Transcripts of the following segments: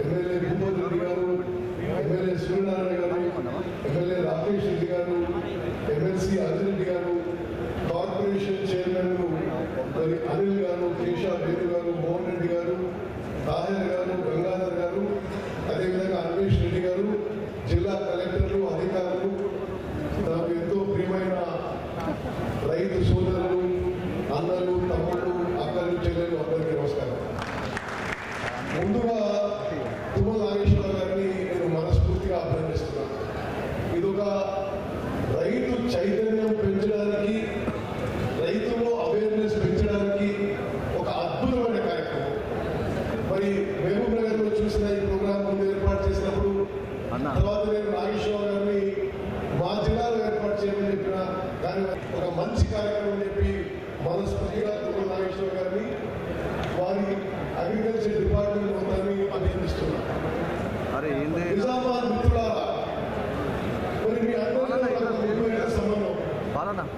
MLA Bhupathi Reddy గారు MLA Suryanarayana గారు MLA Rakesh Reddy గారు ఎమ్మెల్సీ అజిత్ రెడ్డి గారు కార్పొరేషన్ చైర్మన్ మరి అనిల్ గారు కేశవ్ రెడ్డి గారు మోహన్ రెడ్డి గారు తాహర్ గారు గంగాధర్ గారు అదేవిధంగా అన్వేష్ రెడ్డి గారు జిల్లా Nằm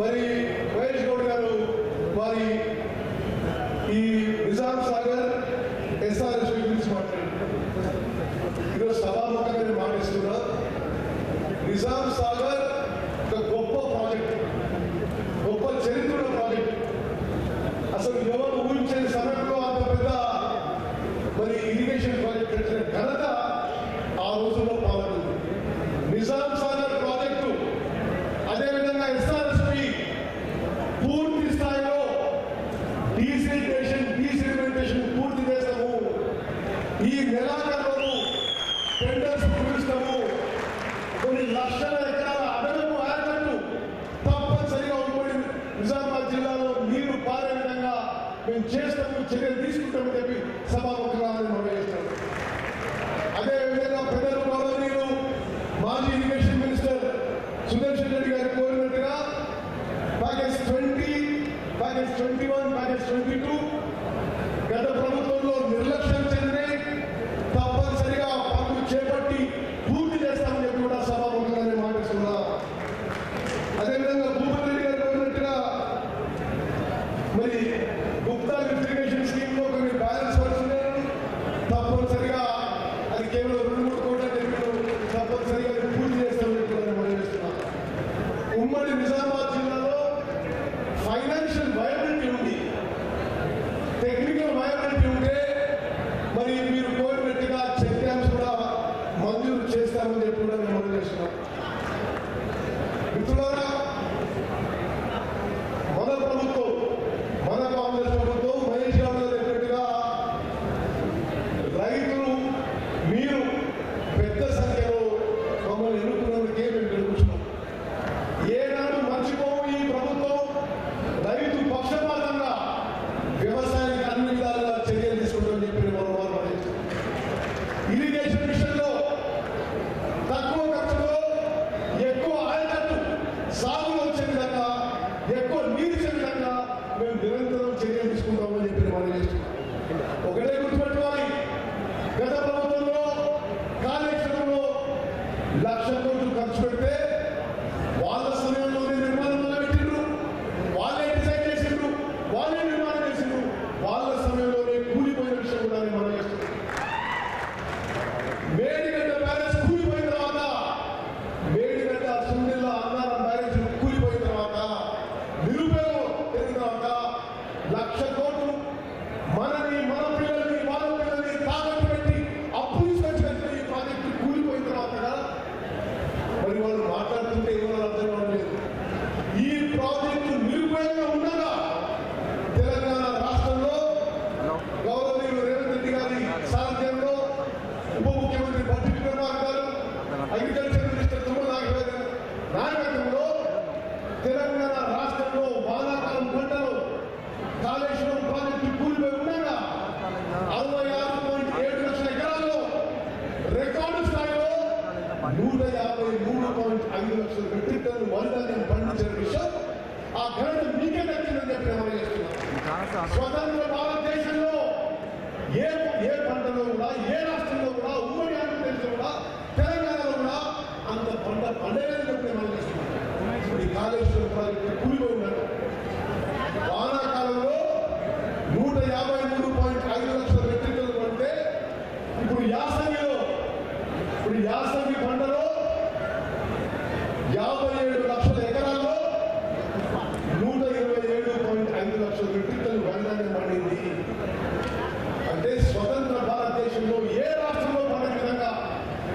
ಬರೀ ఇరిగేషన్ మినిస్టర్ సుదర్శన్ రెడ్డి గారు కోరినట్టుగా package twenty package twenty one package twenty two గత ప్రభుత్వం ఉమ్మడి నిజాం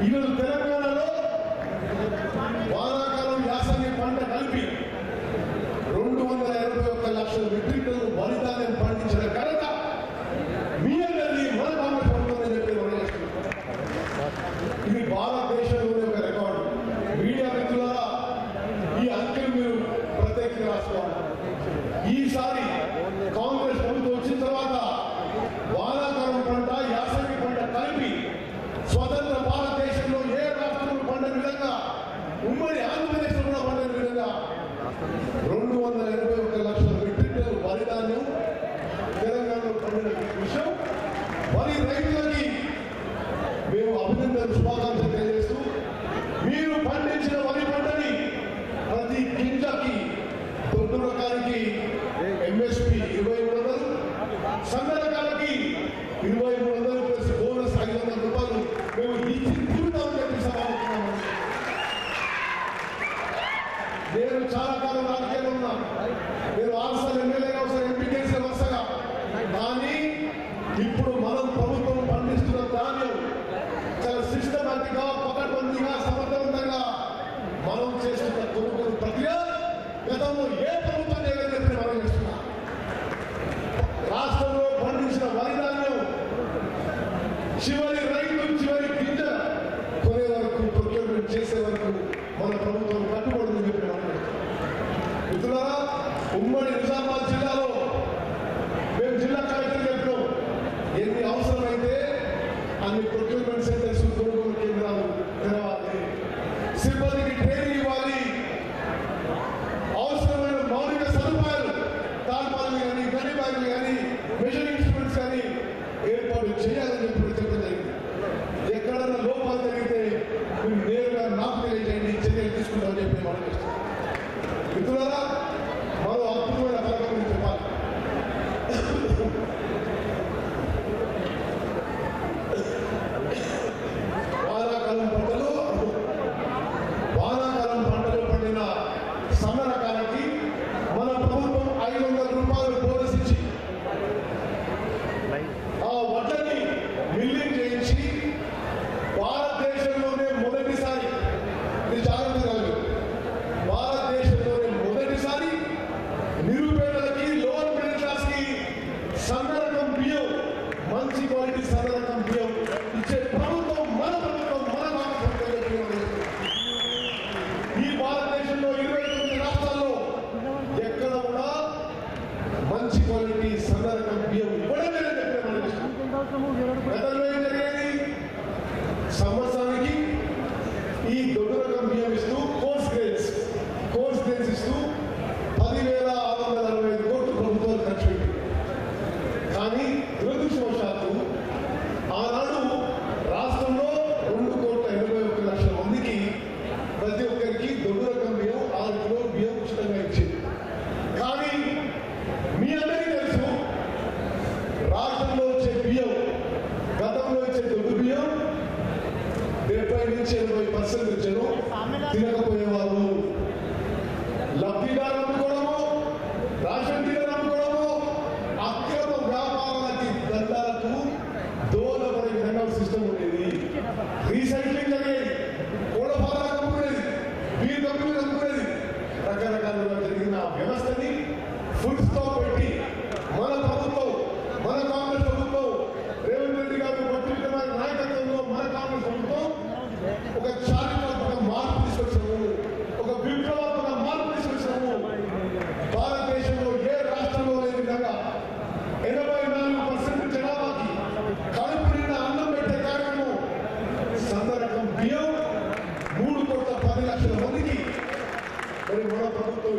Iban a వందల ఇరవై ఒక్క లక్షల మెట్రిక్ టన్ను వరి ధాన్యం తెలంగాణలో పండిన విషయం. వరి రైతులని మేము అభినందన శుభాకాంక్షలు తెలియజేస్తూ మీరు పండించిన వరి పంటని ప్రతి గింజకి తొమ్మిది రకానికి ఎంఎస్పి ఇరవై మూడు వందలు సన్న రకాలకి ఇరవై మూడు వందలు ప్లస్ బోనస్ ఐదు వందల రూపాయలు మేము ఇచ్చి తిరుగుతామని చెప్పి సమావేశం నేను చాలా మీరు వారసాలు ఎమ్మెల్యేగా ఒకసారి ఎంపీ చేసే వరుసగా కానీ ఇప్పుడు మనం ప్రభుత్వం పండిస్తున్న ధాన్యం చాలా సిస్టమేటిక్గా పకడ్బందీగా సమర్థవంతంగా మనం చేస్తున్న కొనుగోలు ప్రక్రియ గతంలో ఏ ప్రభుత్వం చేయలేదని మనం చేస్తున్నాం. రాష్ట్రంలో పండించిన వరి ధాన్యం చివరి రైతు చివరి గింజ కొనే వరకు ప్రొక్యూర్మెంట్ చేసే వరకు మన ప్రభుత్వం కట్టుబడి చెప్పి మిత్రులారా ఉమ్మడి నిజామాబాద్ జిల్లాలో మేము జిల్లా కలెక్టర్ చెప్పినాం. ఎన్ని అవసరమైతే అన్ని కంపెనీ మంచి క్వాలిటీ సరళ కంపెనీ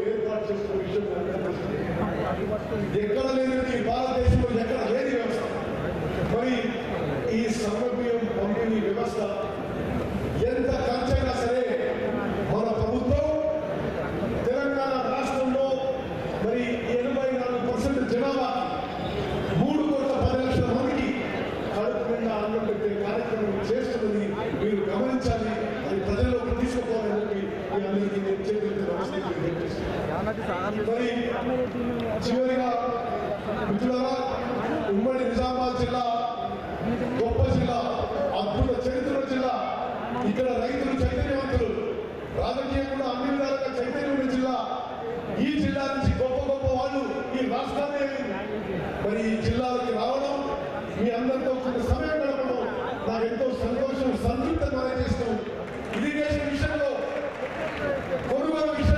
ఏర్పాటు చేసిన విషయం ఎక్కడ లేనిది భారతదేశంలో ఎక్కడ లేని వ్యవస్థ. మరి ఈ సౌలభ్యం పంపిణీ వ్యవస్థ ఎంత మరి చివరిగా మిత్రులరా ఉమ్మడి నిజామాబాద్ జిల్లా గొప్ప జిల్లా అద్భుత చరిత్ర జిల్లా ఇక్కడ రైతులు చైతన్యవంతులు రాజకీయం కూడా అన్ని విధాలుగా చైతన్యం జిల్లా. ఈ జిల్లా నుంచి గొప్ప గొప్ప వాళ్ళు ఈ రాష్ట్రాన్ని మరి ఈ జిల్లాలకి రావడం మీ అందరితో కొంత సమయం గడపడం నాకు ఎంతో సంతోషం సంతృప్తి తెలియజేస్తూ ఇరిగేషన్ విషయంలో కొనుగోలు విషయం